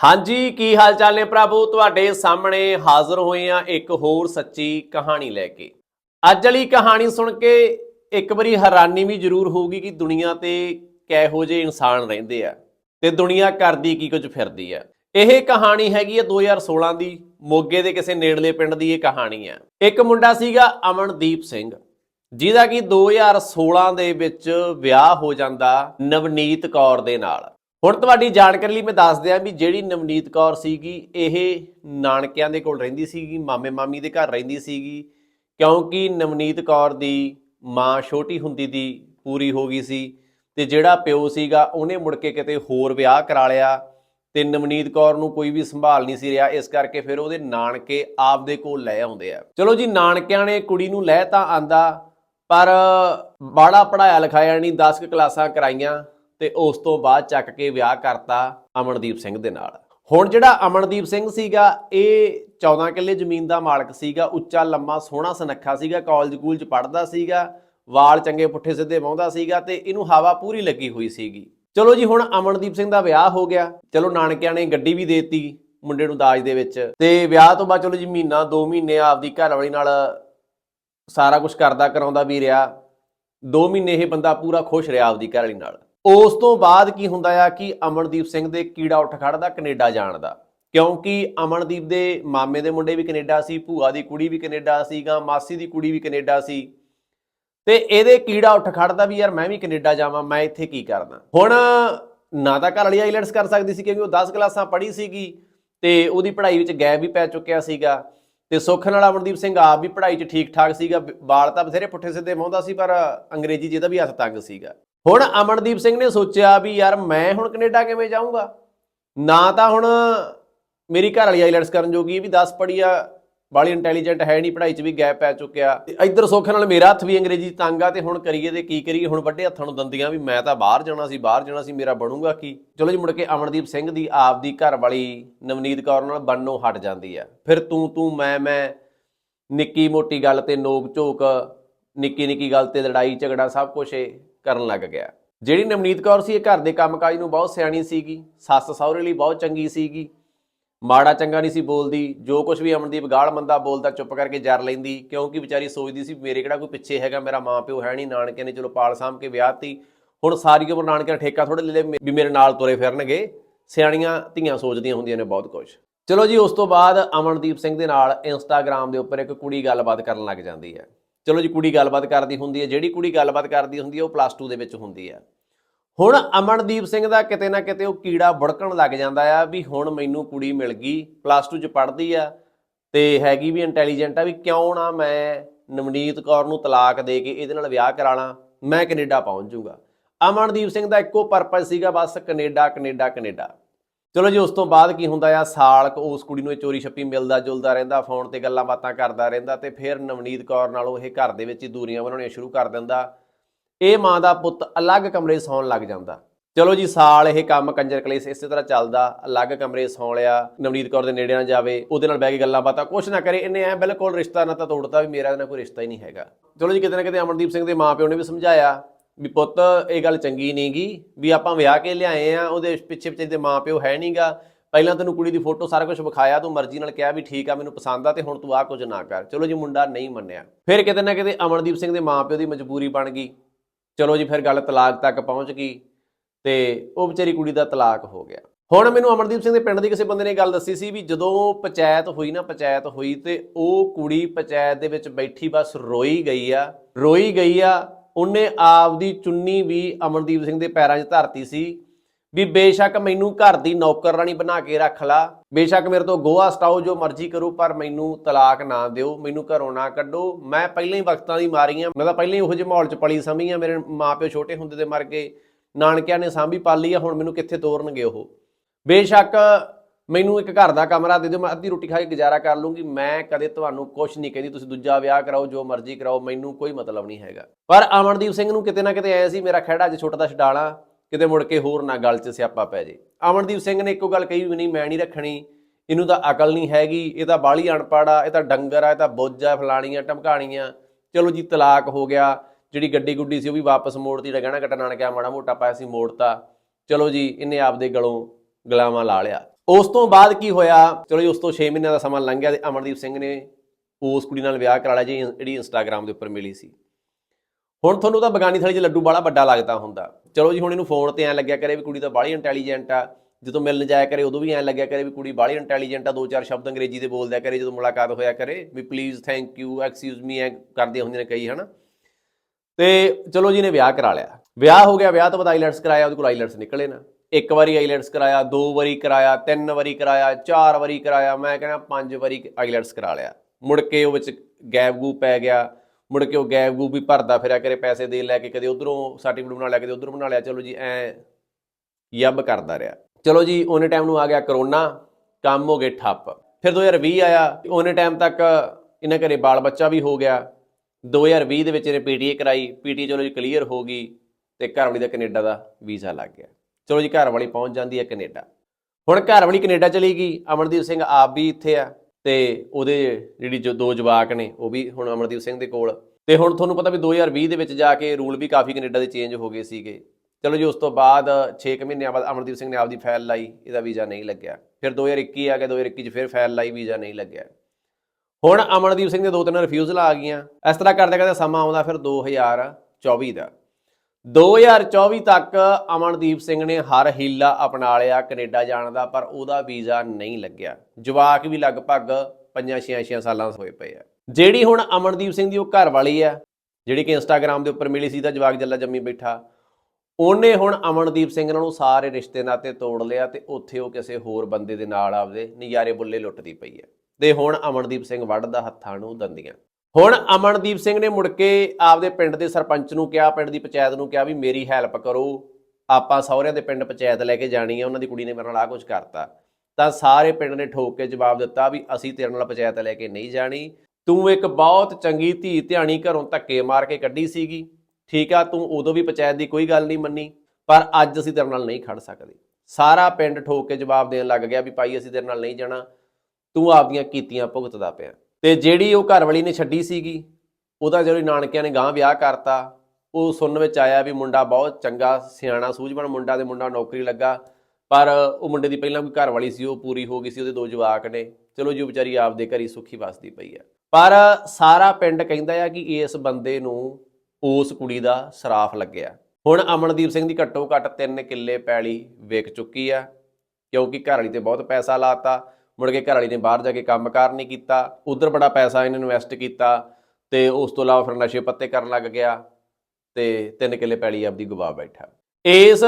ਹਾਂਜੀ, ਕੀ ਹਾਲ ਚਾਲ ਨੇ ਪ੍ਰਭੂ? ਤੁਹਾਡੇ ਸਾਹਮਣੇ ਹਾਜ਼ਰ ਹੋਏ ਆ ਇੱਕ ਹੋਰ ਸੱਚੀ ਕਹਾਣੀ ਲੈ ਕੇ। ਅੱਜ ਵਾਲੀ ਕਹਾਣੀ ਸੁਣ ਕੇ ਇੱਕ ਵਾਰੀ ਹੈਰਾਨੀ ਵੀ ਜ਼ਰੂਰ ਹੋਊਗੀ ਕਿ ਦੁਨੀਆ ਤੇ ਕਿਹੋ ਜਿਹੇ ਇਨਸਾਨ ਰਹਿੰਦੇ ਆ ਤੇ ਦੁਨੀਆ ਕਰਦੀ ਕੀ ਕੁਝ ਫਿਰਦੀ ਆ। ਇਹ ਕਹਾਣੀ ਹੈਗੀ ਹੈ 2016 ਦੀ, ਮੋਗੇ ਦੇ ਕਿਸੇ ਨੇੜਲੇ ਪਿੰਡ ਦੀ ਇਹ ਕਹਾਣੀ ਆ। ਇੱਕ ਮੁੰਡਾ ਸੀਗਾ ਅਮਨਦੀਪ ਸਿੰਘ, ਜਿਹਦਾ ਕਿ 2016 ਦੇ ਵਿੱਚ ਵਿਆਹ ਹੋ ਜਾਂਦਾ ਨਵਨੀਤ ਕੌਰ ਦੇ ਨਾਲ। ਹੁਣ ਤੁਹਾਡੀ ਜਾਣਕਾਰੀ ਲਈ ਮੈਂ ਦੱਸ ਦਿਆਂ ਵੀ ਜਿਹੜੀ ਨਵਨੀਤ ਕੌਰ ਸੀਗੀ, ਇਹ ਨਾਨਕਿਆਂ ਦੇ ਕੋਲ ਰਹਿੰਦੀ ਸੀਗੀ ਮਾਮੇ ਮਾਮੀ ਦੇ ਘਰ ਰਹਿੰਦੀ ਸੀਗੀ, ਕਿਉਂਕਿ ਨਵਨੀਤ ਕੌਰ ਦੀ ਮਾਂ ਛੋਟੀ ਹੁੰਦੀ ਦੀ ਪੂਰੀ ਹੋ ਗਈ ਸੀ ਤੇ ਜਿਹੜਾ ਪਿਓ ਸੀਗਾ, ਉਹਨੇ ਮੁੜ ਕੇ ਕਿਤੇ ਹੋਰ ਵਿਆਹ ਕਰਾ ਲਿਆ ਤੇ ਨਵਨੀਤ ਕੌਰ ਨੂੰ ਕੋਈ ਵੀ ਸੰਭਾਲ ਨਹੀਂ ਸੀ ਰਿਹਾ, ਇਸ ਕਰਕੇ ਫਿਰ ਉਹਦੇ ਨਾਨਕੇ ਆਪਦੇ ਕੋਲ ਲੈ ਆਉਂਦੇ ਆ। ਚਲੋ ਜੀ, ਨਾਨਕਿਆਂ ਨੇ ਕੁੜੀ ਨੂੰ ਲੈ ਤਾਂ ਆਂਦਾ, ਪਰ ਬਾੜਾ ਪੜਾਇਆ ਲਿਖਾਇਆ ਨਹੀਂ 10 ਕਲਾਸਾਂ ਕਰਾਈਆਂ ਤੇ ਉਸ ਤੋਂ ਬਾਅਦ ਚੱਕ ਕੇ ਵਿਆਹ ਕਰਤਾ ਅਮਨਦੀਪ ਸਿੰਘ ਦੇ ਨਾਲ। ਹੁਣ ਜਿਹੜਾ ਅਮਨਦੀਪ ਸਿੰਘ ਸੀਗਾ, ਇਹ 14 ਕਿੱਲੇ ਜ਼ਮੀਨ ਦਾ ਮਾਲਕ ਸੀਗਾ, ਉੱਚਾ, ਲੰਮਾ, ਸੋਹਣਾ, ਸੁਨੱਖਾ ਸੀਗਾ, ਕਾਲਜ ਕੂਲ ਚ ਪੜ੍ਹਦਾ ਸੀਗਾ, ਵਾਲ ਚੰਗੇ, ਪੁੱਠੇ, ਸਿੱਧੇ ਵਾਹੁੰਦਾ ਸੀਗਾ ਤੇ ਇਹਨੂੰ ਹਵਾ ਪੂਰੀ ਲੱਗੀ ਹੋਈ ਸੀਗੀ। ਚਲੋ ਜੀ, ਹੁਣ ਅਮਨਦੀਪ ਸਿੰਘ ਦਾ ਵਿਆਹ ਹੋ ਗਿਆ। ਚਲੋ ਨਾਨਕਿਆਂ ਨੇ ਗੱਡੀ ਵੀ ਦੇਤੀ ਮੁੰਡੇ ਨੂੰ ਦਾਜ ਦੇ ਵਿੱਚ। ਤੇ ਵਿਆਹ ਤੋਂ ਬਾਅਦ ਚਲੋ ਜੀ, ਮਹੀਨਾ 2 ਮਹੀਨੇ ਆਪਦੀ ਘਰਵਾਲੀ ਨਾਲ ਸਾਰਾ ਕੁਝ ਕਰਦਾ ਕਰਾਉਂਦਾ ਵੀ ਰਿਹਾ। 2 ਮਹੀਨੇ ਇਹ ਬੰਦਾ ਪੂਰਾ ਖੁਸ਼ ਰਿਹਾ ਆਪਦੀ ਘਰਵਾਲੀ ਨਾਲ। ਉਸ ਤੋਂ ਬਾਅਦ ਕੀ ਹੁੰਦਾ ਆ ਕਿ ਅਮਨਦੀਪ ਸਿੰਘ ਦੇ ਕੀੜਾ ਉੱਠ ਖੜਦਾ ਕੈਨੇਡਾ ਜਾਣ ਦਾ। ਕਿਉਂਕਿ ਅਮਨਦੀਪ ਦੇ ਮਾਮੇ ਦੇ ਮੁੰਡੇ ਵੀ ਕੈਨੇਡਾ ਸੀ, ਭੂਆ ਦੀ ਕੁੜੀ ਵੀ ਕੈਨੇਡਾ ਸੀਗਾ, ਮਾਸੀ ਦੀ ਕੁੜੀ ਵੀ ਕੈਨੇਡਾ ਸੀ। ਤੇ ਇਹਦੇ ਕੀੜਾ ਉੱਠ ਖੜਦਾ ਵੀ ਯਾਰ ਮੈਂ ਵੀ ਕੈਨੇਡਾ ਜਾਵਾਂ, ਮੈਂ ਇੱਥੇ ਕੀ ਕਰਨਾ ਹੁਣ ਨਾ ਤਾਂ ਘਰ ਵਾਲੀ ਆਈਲੈਂਡਸ ਕਰ ਸਕਦੀ ਸੀ ਕਿਉਂਕਿ ਉਹ 10 ਕਲਾਸਾਂ ਪੜ੍ਹੀ ਸੀਗੀ ਤੇ ਉਹਦੀ ਪੜ੍ਹਾਈ ਵਿੱਚ ਗੈਪ ਵੀ ਪੈ ਚੁੱਕਿਆ ਸੀਗਾ। ਤੇ ਸੁੱਖ ਨਾਲ ਅਮਨਦੀਪ ਸਿੰਘ ਆਪ ਵੀ ਪੜ੍ਹਾਈ 'ਚ ਠੀਕ ਠਾਕ ਸੀਗਾ ਬਾਲ ਤਾਂ ਬਥੇਰੇ ਪੁੱਠੇ ਸਿੱਧੇ ਵਾਹੁੰਦਾ ਸੀ ਪਰ ਅੰਗਰੇਜ਼ੀ ਜਿਹਦਾ ਵੀ ਹੱਥ ਤੰਗ ਸੀਗਾ। ਹੁਣ ਅਮਨਦੀਪ ਸਿੰਘ ਨੇ ਸੋਚਿਆ ਵੀ ਯਾਰ ਮੈਂ ਹੁਣ ਕੈਨੇਡਾ ਕਿਵੇਂ ਜਾਊਂਗਾ? ਨਾ ਤਾਂ ਹੁਣ ਮੇਰੀ ਘਰ ਵਾਲੀ ਆਈਲੈਂਡਸ ਕਰਨ ਜੋਗੀ ਵੀ 10 ਪੜ੍ਹੀ ਆ, ਬਾਲੀ ਇੰਟੈਲੀਜੈਂਟ ਹੈ ਨਹੀਂ, ਪੜ੍ਹਾਈ 'ਚ ਵੀ ਗੈਪ ਪੈ ਚੁੱਕਿਆ। ਤੇ ਇੱਧਰ ਸੁੱਖ ਨਾਲ ਮੇਰਾ ਹੱਥ ਵੀ ਅੰਗਰੇਜ਼ੀ ਤੰਗ ਆ ਤੇ ਹੁਣ ਕਰੀਏ ਤੇ ਕੀ ਕਰੀਏ? ਹੁਣ ਵੱਡੇ ਹੱਥਾਂ ਨੂੰ ਦੰਦੀਆਂ ਵੀ ਮੈਂ ਤਾਂ ਬਾਹਰ ਜਾਣਾ ਸੀ, ਬਾਹਰ ਜਾਣਾ ਸੀ, ਮੇਰਾ ਬਣੂਗਾ ਕੀ? ਚਲੋ ਜੀ, ਮੁੜ ਕੇ ਅਮਨਦੀਪ ਸਿੰਘ ਦੀ ਆਪ ਦੀ ਘਰ ਵਾਲੀ ਨਵਨੀਤ ਕੌਰ ਨਾਲ ਬਣਨੋਂ ਹਟ ਜਾਂਦੀ ਆ। ਫਿਰ ਤੂੰ ਤੂੰ, ਮੈਂ ਮੈਂ, ਨਿੱਕੀ ਮੋਟੀ ਗੱਲ ਤੇ ਨੋਕ ਝੋਕ, ਨਿੱਕੀ ਨਿੱਕੀ ਗੱਲ ਤੇ ਲੜਾਈ ਝਗੜਾ ਸਭ ਕੁਝ ਇਹ ਕਰਨ ਲੱਗ ਗਿਆ। ਜਿਹੜੀ ਨਵਨੀਤ ਕੌਰ ਸੀ, ਇਹ ਘਰ ਦੇ ਕੰਮਕਾਜ ਨੂੰ ਬਹੁਤ ਸਿਆਣੀ ਸੀਗੀ। ਸੱਸ ਸਹੁਰੇ ਲਈ ਬਹੁਤ ਚੰਗੀ ਸੀਗੀ। ਮਾੜਾ ਚੰਗਾ ਨਹੀਂ ਸੀ ਬੋਲਦੀ। ਜੋ ਕੁਝ ਵੀ ਅਮਨਦੀਪ ਗਾਲ ਮੰਦਾ ਬੋਲਦਾ, ਚੁੱਪ ਕਰਕੇ ਜਰ ਲੈਂਦੀ। ਕਿਉਂਕਿ ਵਿਚਾਰੀ ਸੋਚਦੀ ਸੀ, ਮੇਰੇ ਕਿਹੜਾ ਕੋਈ ਪਿੱਛੇ ਹੈਗਾ? ਮੇਰਾ ਮਾਂ ਪਿਓ ਹੈ ਨਹੀਂ, ਨਾਨਕੇ ਨੇ ਚਲੋ ਪਾਲ ਸਾਂਭ ਕੇ ਵਿਆਹਤੀ ਹੁਣ ਸਾਰੀ ਉਮਰ ਨਾਨਕੇ ਦਾ ਠੇਕਾ ਥੋੜੇ ਲੈ ਲੈ, ਵੀ ਮੇਰੇ ਨਾਲ ਤੁਰੇ ਫਿਰਨਗੇ। ਸਿਆਣੀਆਂ ਧੀਆਂ ਸੋਚਦੀਆਂ ਹੁੰਦੀਆਂ ਨੇ ਬਹੁਤ ਕੁਝ ਚਲੋ ਜੀ, ਉਸ ਤੋਂ ਬਾਅਦ ਅਮਨਦੀਪ ਸਿੰਘ ਦੇ ਨਾਲ ਇੰਸਟਾਗ੍ਰam ਦੇ ਉੱਪਰ ਇੱਕ ਕੁੜੀ ਗੱਲਬਾਤ ਕਰਨ ਲੱਗ ਜਾਂਦੀ ਹੈ। ਚਲੋ ਜੀ, ਕੁੜੀ ਗੱਲਬਾਤ ਕਰਦੀ ਹੁੰਦੀ ਹੈ, ਜਿਹੜੀ ਕੁੜੀ ਗੱਲਬਾਤ ਕਰਦੀ ਹੁੰਦੀ ਹੈ, ਉਹ ਪਲੱਸ 2 ਦੇ ਵਿੱਚ ਹੁੰਦੀ ਹੈ। ਹੁਣ ਅਮਨਦੀਪ ਸਿੰਘ ਦਾ ਕਿਤੇ ਨਾ ਕਿਤੇ ਉਹ ਕੀੜਾ ਬੜਕਣ ਲੱਗ ਜਾਂਦਾ ਆ ਵੀ ਹੁਣ ਮੈਨੂੰ ਕੁੜੀ ਮਿਲ ਗਈ ਪਲੱਸ 2 ਚ ਪੜ੍ਹਦੀ ਆ, ਤੇ ਹੈਗੀ ਵੀ ਇੰਟੈਲੀਜੈਂਟ ਆ ਵੀ ਕਿਉਂ ਨਾ ਮੈਂ ਨਵਨੀਤ ਕੌਰ ਨੂੰ ਤਲਾਕ ਦੇ ਕੇ ਇਹਦੇ ਨਾਲ ਵਿਆਹ ਕਰਾ ਲਾਂ, ਮੈਂ ਕੈਨੇਡਾ ਪਹੁੰਚ ਜਾਊਗਾ ਅਮਨਦੀਪ ਸਿੰਘ ਦਾ ਇੱਕੋ ਪਰਪਸ ਸੀਗਾ ਬਸ ਕੈਨੇਡਾ ਕੈਨੇਡਾ ਕੈਨੇਡਾ। ਚਲੋ ਜੀ, ਉਸ ਤੋਂ ਬਾਅਦ ਕੀ ਹੁੰਦਾ ਆ? ਸਾਲ ਕੁ ਉਸ ਕੁੜੀ ਨੂੰ ਇਹ ਚੋਰੀ ਛੱਪੀ ਮਿਲਦਾ ਜੁਲਦਾ ਰਹਿੰਦਾ, ਫੋਨ ਤੇ ਗੱਲਾਂ ਬਾਤਾਂ ਕਰਦਾ ਰਹਿੰਦਾ ਤੇ ਫਿਰ ਨਵਨੀਤ ਕੌਰ ਨਾਲੋਂ ਇਹ ਘਰ ਦੇ ਵਿੱਚ ਹੀ ਦੂਰੀਆਂ ਬਣਾਉਣੀਆਂ ਸ਼ੁਰੂ ਕਰ ਦਿੰਦਾ। ਇਹ ਮਾਂ ਦਾ ਪੁੱਤ ਅਲੱਗ ਕਮਰੇ ਸੌਣ ਲੱਗ ਜਾਂਦਾ। ਚਲੋ ਜੀ, ਸਾਲ ਇਹ ਕੰਮ ਕੰਜਰ ਕਲੇਸ ਇਸੇ ਤਰ੍ਹਾਂ ਚੱਲਦਾ, ਅਲੱਗ ਕਮਰੇ ਸੌਂ ਲਿਆ, ਨਵਨੀਤ ਕੌਰ ਦੇ ਨੇੜੇ ਨਾ ਜਾਵੇ, ਉਹਦੇ ਨਾਲ ਬਹਿ ਕੇ ਗੱਲਾਂ ਬਾਤਾਂ, ਕੁਛ ਨਾ ਕਰੇ, ਇਹਨੇ ਐ ਬਿਲਕੁਲ ਰਿਸ਼ਤਾ ਨਾ ਤਾਂ ਤੋੜਦਾ ਵੀ ਮੇਰਾ ਇਹਦੇ ਨਾਲ ਕੋਈ ਰਿਸ਼ਤਾ ਹੀ ਨਹੀਂ ਹੈਗਾ। ਚਲੋ ਜੀ, ਕਿਤੇ ਨਾ ਕਿਤੇ ਅਮਨਦੀਪ ਸਿੰਘ ਦੇ ਮਾਪਿਓ ਨੇ ਵੀ ਸਮਝਾਇਆ ਵੀ ਪੁੱਤ, ਇਹ ਗੱਲ ਚੰਗੀ ਨਹੀਂਗੀ ਵੀ ਆਪਾਂ ਵਿਆਹ ਕੇ ਲਿਆਏ ਆ, ਉਹਦੇ ਪਿੱਛੇ ਪਿੱਛੇ ਦੇ ਮਾਪਿਓ ਹੈ ਨਹੀਂਗਾ। ਪਹਿਲਾਂ ਤੈਨੂੰ ਕੁੜੀ ਦੀ ਫੋਟੋ ਸਾਰਾ ਕੁਝ ਵਿਖਾਇਆ, ਤੂੰ ਮਰਜ਼ੀ ਨਾਲ ਕਿਹਾ ਵੀ ਠੀਕ ਆ, ਮੈਨੂੰ ਪਸੰਦ ਆ ਤੇ ਹੁਣ ਤੂੰ ਆਹ ਕੁਝ ਨਾ ਕਰ। ਚਲੋ ਜੀ, ਮੁੰਡਾ ਨਹੀਂ ਮੰਨਿਆ। ਫਿਰ ਕਿਤੇ ਨਾ ਕਿਤੇ ਅਮਨਦੀਪ ਸਿੰਘ ਦੇ ਮਾਪਿਓ ਦੀ ਮਜਬੂਰੀ ਬਣ ਗਈ। ਚਲੋ ਜੀ, ਫਿਰ ਗੱਲ ਤਲਾਕ ਤੱਕ ਪਹੁੰਚ ਗਈ ਤੇ ਉਹ ਵਿਚਾਰੀ ਕੁੜੀ ਦਾ ਤਲਾਕ ਹੋ ਗਿਆ। ਹੁਣ ਮੈਨੂੰ ਅਮਨਦੀਪ ਸਿੰਘ ਦੇ ਪਿੰਡ ਦੇ ਕਿਸੇ ਬੰਦੇ ਨੇ ਗੱਲ ਦੱਸੀ ਸੀ ਵੀ ਜਦੋਂ ਪੰਚਾਇਤ ਹੋਈ ਨਾ, ਪੰਚਾਇਤ ਹੋਈ ਤੇ ਉਹ ਕੁੜੀ ਪੰਚਾਇਤ ਦੇ ਵਿੱਚ ਬੈਠੀ ਬਸ ਰੋਈ ਗਈ ਆ, ਰੋਈ ਗਈ ਆ ਉਹਨੇ ਆਪਦੀ ਚੁੰਨੀ ਵੀ ਅਮਨਦੀਪ ਸਿੰਘ ਦੇ ਪੈਰਾਂ 'ਚ ਧਰਤੀ ਸੀ ਵੀ ਬੇਸ਼ੱਕ ਮੈਨੂੰ ਘਰ ਦੀ ਨੌਕਰਾਨੀ ਬਣਾ ਕੇ ਰੱਖ ਲਾ। ਬੇਸ਼ੱਕ ਮੇਰੇ ਤੋਂ ਗੋਹਾ ਸਟਾਓ ਜੋ ਮਰਜ਼ੀ ਕਰੋ, ਪਰ ਮੈਨੂੰ ਤਲਾਕ ਨਾ ਦਿਓ, ਮੈਨੂੰ ਘਰੋਂ ਨਾ ਕੱਢੋ। ਮੈਂ ਪਹਿਲਾਂ ਹੀ ਵਕਤਾਂ ਦੀ ਮਾਰੀ ਆ ਮੈਂ ਤਾਂ ਪਹਿਲਾਂ ਹੀ ਉਹੋ ਜਿਹੇ ਮਾਹੌਲ 'ਚ ਪਲੀ ਸਮੀ ਆ। ਮੇਰੇ ਮਾਪਿਓ ਛੋਟੇ ਹੁੰਦੇ ਤੇ ਮਰ ਗਏ। ਨਾਨਕਿਆਂ ਨੇ ਸਾਂਭੀ ਪਾਲੀ ਆ, ਹੁਣ ਮੈਨੂੰ ਕਿੱਥੇ ਤੋਰਨਗੇ ਉਹ? ਬੇਸ਼ੱਕ ਮੈਨੂੰ ਇੱਕ ਘਰ ਦਾ ਕਮਰਾ ਦੇ ਦਿਓ, ਮੈਂ ਅੱਧੀ ਰੋਟੀ ਖਾ ਕੇ ਗੁਜ਼ਾਰਾ ਕਰ ਲੂੰਗੀ। ਮੈਂ ਕਦੇ ਤੁਹਾਨੂੰ ਕੁਝ ਨਹੀਂ ਕਹਿੰਦੀ, ਤੁਸੀਂ ਦੂਜਾ ਵਿਆਹ ਕਰਾਓ, ਜੋ ਮਰਜ਼ੀ ਕਰਾਓ, ਮੈਨੂੰ ਕੋਈ ਮਤਲਬ ਨਹੀਂ ਹੈਗਾ। ਪਰ ਅਮਨਦੀਪ ਸਿੰਘ ਨੂੰ ਕਿਤੇ ਨਾ ਕਿਤੇ ਐ ਸੀ, ਮੇਰਾ ਖਹਿੜਾ ਅੱਜ ਛੋਟਾ ਦਾ ਛਡਾਲਾ ਕਿਤੇ ਮੁੜ ਕੇ ਹੋਰ ਨਾ ਗੱਲ 'ਚ ਸਿਆਪਾ ਪੈ ਜੇ। ਅਮਨਦੀਪ ਸਿੰਘ ਨੇ ਇੱਕੋ ਗੱਲ ਕਹੀ ਵੀ ਨਹੀਂ, ਮੈਂ ਨਹੀਂ ਰੱਖਣੀ, ਇਹਨੂੰ ਤਾਂ ਅਕਲ ਨਹੀਂ ਹੈਗੀ, ਇਹ ਤਾਂ ਬਾਹਲੀ ਅਨਪੜ੍ਹ ਆ, ਇਹ ਤਾਂ ਡੰਗਰ ਆ, ਇਹ ਤਾਂ ਬੁੱਝ ਆ, ਫਲਾਣੀਆਂ ਟਮਕਾਣੀਆਂ ਚਲੋ ਜੀ, ਤਲਾਕ ਹੋ ਗਿਆ, ਜਿਹੜੀ ਗੱਡੀ ਗੁੱਡੀ ਸੀ ਉਹ ਵੀ ਵਾਪਸ ਮੋੜਤੀ ਜਿਹੜਾ ਗਹਿਣਾ ਘਟਾ ਨਾਨਕਿਆ ਮਾੜਾ ਮੋਟਾ ਪਾਇਆ ਸੀ, ਮੋੜਤਾ। ਚਲੋ ਜੀ, ਇਹਨੇ ਆਪਦੇ ਗਲੋਂ ਗਲਾਵਾਂ ਲਾ ਲਿਆ। ਉਸ ਤੋਂ ਬਾਅਦ ਕੀ ਹੋਇਆ? ਚਲੋ ਜੀ, ਉਸ ਤੋਂ 6 ਮਹੀਨਿਆਂ ਦਾ ਸਮਾਂ ਲੰਘ ਗਿਆ ਤੇ ਅਮਰਦੀਪ ਸਿੰਘ ਨੇ ਉਸ ਕੁੜੀ ਨਾਲ ਵਿਆਹ ਕਰਾ ਲਿਆ ਜੀ ਜਿਹੜੀ ਇੰਸਟਾਗ੍ਰam ਦੇ ਉੱਪਰ ਮਿਲੀ ਸੀ। ਹੁਣ ਤੁਹਾਨੂੰ ਤਾਂ ਬਗਾਨੀ ਥਾਲੀ 'ਚ ਲੱਡੂ ਬਾਲਾ ਵੱਡਾ ਲੱਗਦਾ ਹੁੰਦਾ। ਚਲੋ ਜੀ, ਹੁਣ ਇਹਨੂੰ ਫੋਨ ਤੇ ਐ ਲੱਗਿਆ ਕਰੇ ਵੀ ਕੁੜੀ ਤਾਂ ਬਾਹਲੀ ਇੰਟੈਲੀਜੈਂਟ ਆ। ਜਦੋਂ ਮਿਲਣ ਜਾਇਆ ਕਰੇ, ਉਦੋਂ ਵੀ ਐ ਲੱਗਿਆ ਕਰੇ ਵੀ ਕੁੜੀ ਬਾਹਲੀ ਇੰਟੈਲੀਜੈਂਟ ਆ ਦੋ ਚਾਰ ਸ਼ਬਦ ਅੰਗਰੇਜ਼ੀ ਦੇ ਬੋਲਦਿਆ ਕਰੇ, ਜਦੋਂ ਮੁਲਾਕਾਤ ਹੋਇਆ ਕਰੇ ਵੀ please thank you excuse me ਐ ਕਰਦੇ ਹੁੰਦੇ ਨੇ ਕਈ, ਹਨਾ? ਤੇ ਚਲੋ ਜੀ ਨੇ ਵਿਆਹ ਕਰਾ ਲਿਆ। ਵਿਆਹ ਹੋ ਗਿਆ, ਵਿਆਹ ਤੋਂ ਬਾਅਦ ਆਈਲੈਟਸ ਕਰਾਇਆ, ਉਹਦੇ ਕੋਲ ਆਈਲੈਟਸ ਨਿਕਲੇ ਨਾ। ਇੱਕ ਵਾਰੀ ਆਈਲੈਟਸ ਕਰਾਇਆ, ਦੋ ਵਾਰੀ ਕਰਾਇਆ, ਤਿੰਨ ਵਾਰੀ ਕਰਾਇਆ, ਚਾਰ ਵਾਰੀ ਕਰਾਇਆ, ਮੈਂ ਕਹਿੰਦਾ ਪੰਜ ਵਾਰੀ ਆਈਲੈਟਸ ਕਰਾ ਲਿਆ। ਮੁੜ ਕੇ ਉਹ ਵਿੱਚ ਗੈਪ ਗੂ ਪੈ ਗਿਆ, ਮੁੜ ਕੇ ਉਹ ਗੈਪ ਗੂ ਵੀ ਭਰਦਾ ਫਿਰਿਆ ਕਰੇ, ਪੈਸੇ ਦੇ ਲੈ ਕੇ ਕਦੇ ਉਧਰੋਂ ਸਰਟੀਫਿਕੇਟ ਬਣਾ ਲਿਆ, ਕਦੇ ਉਧਰੋਂ ਬਣਾ ਲਿਆ, ਚਲੋ ਜੀ, ਐ ਯੱਬ ਕਰਦਾ ਰਿਹਾ। ਚਲੋ ਜੀ, ਉਹਨੇ ਟਾਈਮ ਨੂੰ ਆ ਗਿਆ ਕਰੋਨਾ, ਕੰਮ ਹੋ ਗਏ ਠੱਪ। ਫਿਰ 2020 ਆਇਆ, ਉਹਨੇ ਟਾਈਮ ਤੱਕ ਇਹਨਾਂ ਘਰੇ ਬਾਲ ਬੱਚਾ ਵੀ ਹੋ ਗਿਆ। 2020 ਦੇ ਵਿੱਚ ਇਹਨੇ ਪੀਟੀਏ ਕਰਾਈ ਪੀਟੀ ਚਲੋ ਜੀ ਕਲੀਅਰ ਹੋ ਗਈ ਤੇ ਘਰਵਾਲੀ ਦਾ ਕੈਨੇਡਾ ਦਾ ਵੀਜ਼ਾ ਲੱਗ ਗਿਆ। ਚਲੋ ਜੀ, ਘਰ ਵਾਲੀ ਪਹੁੰਚ ਜਾਂਦੀ ਹੈ ਕੈਨੇਡਾ। ਹੁਣ ਘਰ ਵਾਲੀ ਕੈਨੇਡਾ ਚਲੀ ਗਈ ਅਮਰਦੀਪ ਸਿੰਘ ਆਪ ਵੀ ਇੱਥੇ ਆ ਤੇ ਉਹਦੇ ਜਿਹੜੀ ਜੋ ਦੋ ਜਵਾਕ ਨੇ, ਉਹ ਵੀ ਹੁਣ ਅਮਰਦੀਪ ਸਿੰਘ ਦੇ ਕੋਲ। ਤੇ ਹੁਣ ਤੁਹਾਨੂੰ ਪਤਾ ਵੀ 2020 ਦੇ ਵਿੱਚ ਜਾ ਕੇ ਰੂਲ ਵੀ ਕਾਫੀ ਕੈਨੇਡਾ ਦੇ ਚੇਂਜ ਹੋ ਗਏ ਸੀਗੇ। ਚਲੋ ਜੀ, ਉਸ ਤੋਂ ਬਾਅਦ 6 ਮਹੀਨਿਆਂ ਬਾਅਦ ਅਮਰਦੀਪ ਸਿੰਘ ਨੇ ਆਪਦੀ ਫਾਈਲ ਲਾਈ, ਇਹਦਾ ਵੀਜ਼ਾ ਨਹੀਂ ਲੱਗਿਆ। ਫਿਰ 2021 ਆ ਗਿਆ 2021 ਚ ਫਿਰ ਫਾਈਲ ਲਾਈ, ਵੀਜ਼ਾ ਨਹੀਂ ਲੱਗਿਆ। ਹੁਣ ਅਮਨਦੀਪ ਸਿੰਘ ਦੇ ਦੋ ਤਿੰਨ ਰਿਫਿਊਜ਼ਲ ਆ ਗਈਆਂ। ਇਸ ਤਰ੍ਹਾਂ ਕਰਦੇ ਕਰਦੇ ਸਮਾਂ ਆਉਂਦਾ ਫਿਰ 2024 ਦਾ। 2024 ਤੱਕ ਅਮਨਦੀਪ ਸਿੰਘ ਨੇ ਹਰ ਹੀਲਾ ਅਪਣਾ ਲਿਆ, ਕੈਨੇਡਾ ਜਾਣ ਦਾ, ਪਰ ਉਹਦਾ ਵੀਜ਼ਾ ਨਹੀਂ ਲੱਗਿਆ। ਜਵਾਕ ਵੀ ਲਗਭਗ 5-6 ਸਾਲਾਂ ਹੋਏ ਪਏ ਆ। ਜਿਹੜੀ ਹੁਣ ਅਮਨਦੀਪ ਸਿੰਘ ਦੀ ਉਹ ਘਰ ਵਾਲੀ ਆ, ਜਿਹੜੀ ਕਿ ਇੰਸਟਾਗ੍ਰam ਦੇ ਉੱਪਰ ਮਿਲੀ ਸੀ ਤਾਂ ਜਵਾਕ ਜੱਲਾ ਜੰਮੀ ਬੈਠਾ, ਉਹਨੇ ਹੁਣ ਅਮਨਦੀਪ ਸਿੰਘ ਨਾਲ ਨੂੰ ਸਾਰੇ ਰਿਸ਼ਤੇ ਨਾਤੇ ਤੋੜ ਲਿਆ ਤੇ ਉੱਥੇ ਉਹ ਕਿਸੇ ਹੋਰ ਬੰਦੇ ਦੇ ਨਾਲ ਆਪਦੇ ਨਜ਼ਾਰੇ ਬੁੱਲੇ ਲੁੱਟਦੀ ਪਈ ਹੈ ਤੇ ਹੁਣ ਅਮਨਦੀਪ ਸਿੰਘ ਵੱਢਦਾ ਹੱਥਾਂ ਨੂੰ ਦੰਦੀਆਂ। ਹੁਣ ਅਮਨਦੀਪ ਸਿੰਘ ਨੇ ਮੁੜ ਕੇ ਆਪਦੇ ਪਿੰਡ ਦੇ ਸਰਪੰਚ ਨੂੰ ਕਿਹਾ, ਪਿੰਡ ਦੀ ਪੰਚਾਇਤ ਨੂੰ ਕਿਹਾ ਵੀ ਮੇਰੀ ਹੈਲਪ ਕਰੋ। ਆਪਾਂ ਸਹੁਰਿਆਂ ਦੇ ਪਿੰਡ ਪੰਚਾਇਤ ਲੈ ਕੇ ਜਾਣੀ ਹੈ ਉਹਨਾਂ ਦੀ ਕੁੜੀ ਨੇ ਮੇਰੇ ਨਾਲ ਆਹ ਕੁਝ ਕਰਤਾ। ਤਾਂ ਸਾਰੇ ਪਿੰਡ ਨੇ ਠੋਕ ਕੇ ਜਵਾਬ ਦਿੱਤਾ ਵੀ ਅਸੀਂ ਤੇਰੇ ਨਾਲ ਪੰਚਾਇਤ ਲੈ ਕੇ ਨਹੀਂ ਜਾਣੀ। ਤੂੰ ਇੱਕ ਬਹੁਤ ਚੰਗੀ ਧੀ ਧਿਆਣੀ ਘਰੋਂ ਧੱਕੇ ਮਾਰ ਕੇ ਕੱਢੀ ਸੀਗੀ। ਠੀਕ ਆ, ਤੂੰ ਉਦੋਂ ਵੀ ਪੰਚਾਇਤ ਦੀ ਕੋਈ ਗੱਲ ਨਹੀਂ ਮੰਨੀ, ਪਰ ਅੱਜ ਅਸੀਂ ਤੇਰੇ ਨਾਲ ਨਹੀਂ ਖੜ ਸਕਦੇ। ਸਾਰਾ ਪਿੰਡ ਠੋਕ ਕੇ ਜਵਾਬ ਦੇਣ ਲੱਗ ਗਿਆ ਵੀ ਭਾਈ ਅਸੀਂ ਤੇਰੇ ਨਾਲ ਨਹੀਂ ਜਾਣਾ। ਤੂੰ ਆਪਦੀਆਂ ਕੀਤੀਆਂ ਭੁਗਤਦਾ ਪਿਆ। ਤੇ ਜਿਹੜੀ ਉਹ ਘਰ ਵਾਲੀ ਨੇ ਛੱਡੀ ਸੀਗੀ, ਉਹਦਾ ਜਦੋਂ ਨਾਨਕਿਆਂ ਨੇ ਗਾਂ ਵਿਆਹ ਕਰਤਾ, ਉਹ ਸੁਣਨ ਵਿੱਚ ਆਇਆ ਵੀ ਮੁੰਡਾ ਬਹੁਤ ਚੰਗਾ, ਸਿਆਣਾ, ਸੂਝਵਾਨ ਮੁੰਡਾ ਦੇ ਮੁੰਡਾ ਨੌਕਰੀ ਲੱਗਾ, ਪਰ ਉਹ ਮੁੰਡੇ ਦੀ ਪਹਿਲਾਂ ਕੋਈ ਘਰ ਵਾਲੀ ਸੀ, ਉਹ ਪੂਰੀ ਹੋ ਗਈ ਸੀ, ਉਹਦੇ ਦੋ ਜਵਾਕ ਨੇ। ਚਲੋ ਜੀ ਵਿਚਾਰੀ ਆਪਦੇ ਘਰ ਹੀ ਸੁਖੀ ਵਸਦੀ ਪਈ ਆ। ਪਰ ਸਾਰਾ ਪਿੰਡ ਕਹਿੰਦਾ ਆ ਕਿ ਇਸ ਬੰਦੇ ਨੂੰ ਉਸ ਕੁੜੀ ਦਾ ਸਰਾਫ ਲੱਗਿਆ। ਹੁਣ ਅਮਨਦੀਪ ਸਿੰਘ ਦੀ ਘੱਟੋ ਘੱਟ 3 ਕਿੱਲੇ ਪੈਲੀ ਵਿਕ ਚੁੱਕੀ ਆ, ਕਿਉਂਕਿ ਘਰ ਵਾਲੀ ਤੇ ਬਹੁਤ ਪੈਸਾ ਲਾਤਾ ਮੁੜ ਕੇ ਘਰ ਵਾਲੀ ਨੇ ਬਾਹਰ ਜਾ ਕੇ ਕੰਮਕਾਰ ਨਹੀਂ ਕੀਤਾ, ਉਧਰ ਬੜਾ ਪੈਸਾ ਇਹਨੇ ਇਨਵੈਸਟ ਕੀਤਾ ਤੇ ਉਸ ਤੋਂ ਇਲਾਵਾ ਫਿਰ ਨਸ਼ੇ ਪੱਤੇ ਕਰਨ ਲੱਗ ਗਿਆ ਤੇ ਤਿੰਨ ਕਿੱਲੇ ਪੈਲੀ ਆਪਦੀ ਗਵਾ ਬੈਠਾ। ਇਸ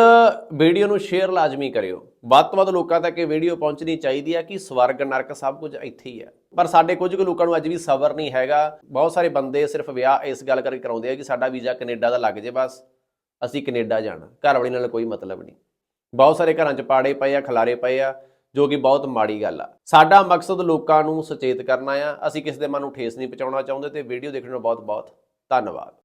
ਵੀਡੀਓ ਨੂੰ ਸ਼ੇਅਰ ਲਾਜ਼ਮੀ ਕਰਿਓ। ਵੱਧ ਤੋਂ ਵੱਧ ਲੋਕਾਂ ਤੱਕ ਇਹ ਵੀਡੀਓ ਪਹੁੰਚਣੀ ਚਾਹੀਦੀ ਹੈ ਕਿ ਸਵਰਗ, ਨਰਕ ਸਭ ਕੁਝ ਇੱਥੇ ਹੀ ਹੈ। ਪਰ ਸਾਡੇ ਕੁਝ ਕੁ ਲੋਕਾਂ ਨੂੰ ਅੱਜ ਵੀ ਸਬਰ ਨਹੀਂ ਹੈਗਾ। ਬਹੁਤ ਸਾਰੇ ਬੰਦੇ ਸਿਰਫ ਵਿਆਹ ਇਸ ਗੱਲ ਕਰਕੇ ਕਰਾਉਂਦੇ ਆ ਕਿ ਸਾਡਾ ਵੀਜ਼ਾ ਕੈਨੇਡਾ ਦਾ ਲੱਗ ਜੇ ਬਸ, ਅਸੀਂ ਕੈਨੇਡਾ ਜਾਣਾ। ਘਰ ਵਾਲੀ ਨਾਲ ਕੋਈ ਮਤਲਬ ਨਹੀਂ। ਬਹੁਤ ਸਾਰੇ ਘਰਾਂ 'ਚ ਪਾੜੇ ਪਏ ਆ, ਖਲਾਰੇ ਪਏ ਆ। ਜੋ ਕਿ ਬਹੁਤ ਮਾੜੀ ਗੱਲ ਆ। ਸਾਡਾ ਮਕਸਦ ਲੋਕਾਂ ਨੂੰ ਸੁਚੇਤ ਕਰਨਾ ਆ। ਅਸੀਂ ਕਿਸੇ ਦੇ ਮਨ ਨੂੰ ਠੇਸ ਨਹੀਂ ਪਹੁੰਚਾਉਣਾ ਚਾਹੁੰਦੇ ਤੇ ਵੀਡੀਓ ਦੇਖਣ ਨੂੰ ਬਹੁਤ ਬਹੁਤ ਧੰਨਵਾਦ।